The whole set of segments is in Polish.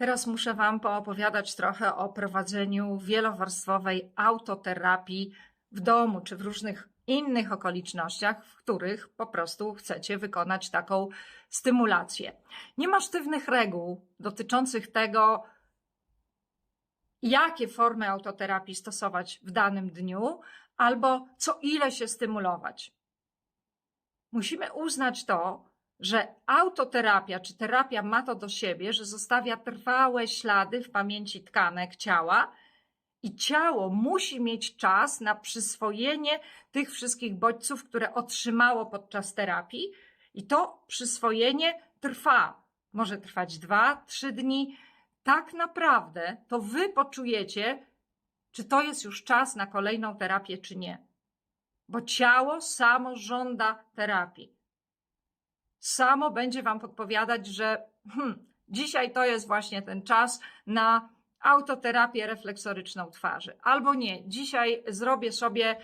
Teraz muszę Wam poopowiadać trochę o prowadzeniu wielowarstwowej autoterapii w domu czy w różnych innych okolicznościach, w których po prostu chcecie wykonać taką stymulację. Nie ma sztywnych reguł dotyczących tego, jakie formy autoterapii stosować w danym dniu, albo co ile się stymulować. Musimy uznać to, że autoterapia czy terapia ma to do siebie, że zostawia trwałe ślady w pamięci tkanek ciała i ciało musi mieć czas na przyswojenie tych wszystkich bodźców, które otrzymało podczas terapii, i to przyswojenie trwa. Może trwać dwa, trzy dni. Tak naprawdę to wy poczujecie, czy to jest już czas na kolejną terapię, czy nie. Bo ciało samo żąda terapii samo będzie Wam podpowiadać, że hmm, dzisiaj to jest właśnie ten czas na autoterapię refleksoryczną twarzy. Albo nie, dzisiaj zrobię sobie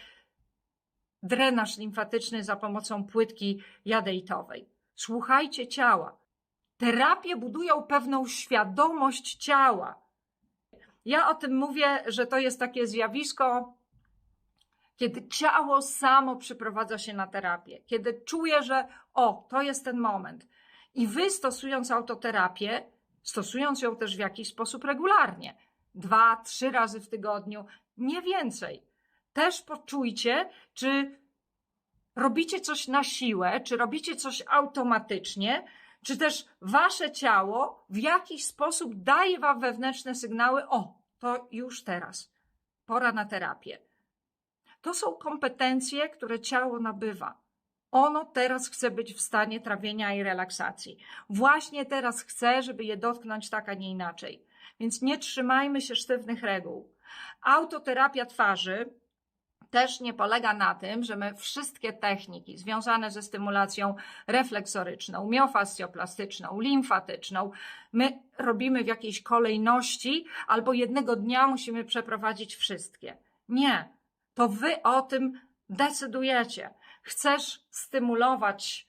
drenaż limfatyczny za pomocą płytki jadejtowej. Słuchajcie ciała. Terapie budują pewną świadomość ciała. Ja o tym mówię, że to jest takie zjawisko kiedy ciało samo przyprowadza się na terapię, kiedy czuje, że o, to jest ten moment. I wy stosując autoterapię, stosując ją też w jakiś sposób regularnie, dwa, trzy razy w tygodniu, nie więcej, też poczujcie, czy robicie coś na siłę, czy robicie coś automatycznie, czy też wasze ciało w jakiś sposób daje wam wewnętrzne sygnały: O, to już teraz, pora na terapię. To są kompetencje, które ciało nabywa. Ono teraz chce być w stanie trawienia i relaksacji. Właśnie teraz chce, żeby je dotknąć tak, a nie inaczej. Więc nie trzymajmy się sztywnych reguł. Autoterapia twarzy też nie polega na tym, że my wszystkie techniki związane ze stymulacją refleksoryczną, miofascjoplastyczną, limfatyczną, my robimy w jakiejś kolejności albo jednego dnia musimy przeprowadzić wszystkie. Nie to wy o tym decydujecie. Chcesz stymulować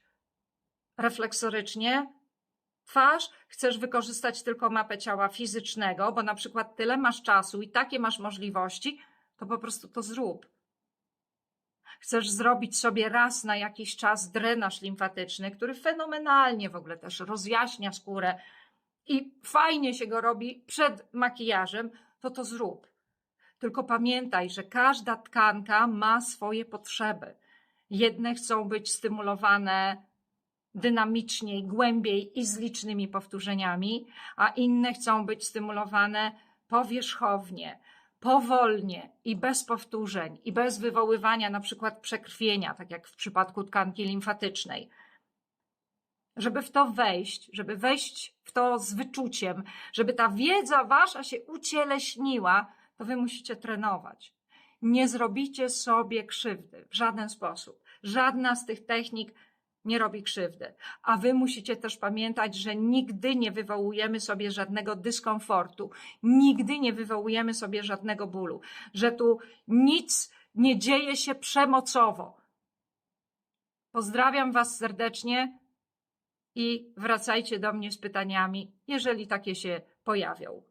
refleksorycznie twarz, chcesz wykorzystać tylko mapę ciała fizycznego, bo na przykład tyle masz czasu i takie masz możliwości, to po prostu to zrób. Chcesz zrobić sobie raz na jakiś czas drenaż limfatyczny, który fenomenalnie w ogóle też rozjaśnia skórę i fajnie się go robi przed makijażem, to to zrób. Tylko pamiętaj, że każda tkanka ma swoje potrzeby. Jedne chcą być stymulowane dynamiczniej, głębiej i z licznymi powtórzeniami, a inne chcą być stymulowane powierzchownie, powolnie i bez powtórzeń i bez wywoływania na przykład przekrwienia, tak jak w przypadku tkanki limfatycznej. Żeby w to wejść, żeby wejść w to z wyczuciem, żeby ta wiedza wasza się ucieleśniła, to wy musicie trenować. Nie zrobicie sobie krzywdy w żaden sposób. Żadna z tych technik nie robi krzywdy. A wy musicie też pamiętać, że nigdy nie wywołujemy sobie żadnego dyskomfortu, nigdy nie wywołujemy sobie żadnego bólu, że tu nic nie dzieje się przemocowo. Pozdrawiam Was serdecznie i wracajcie do mnie z pytaniami, jeżeli takie się pojawią.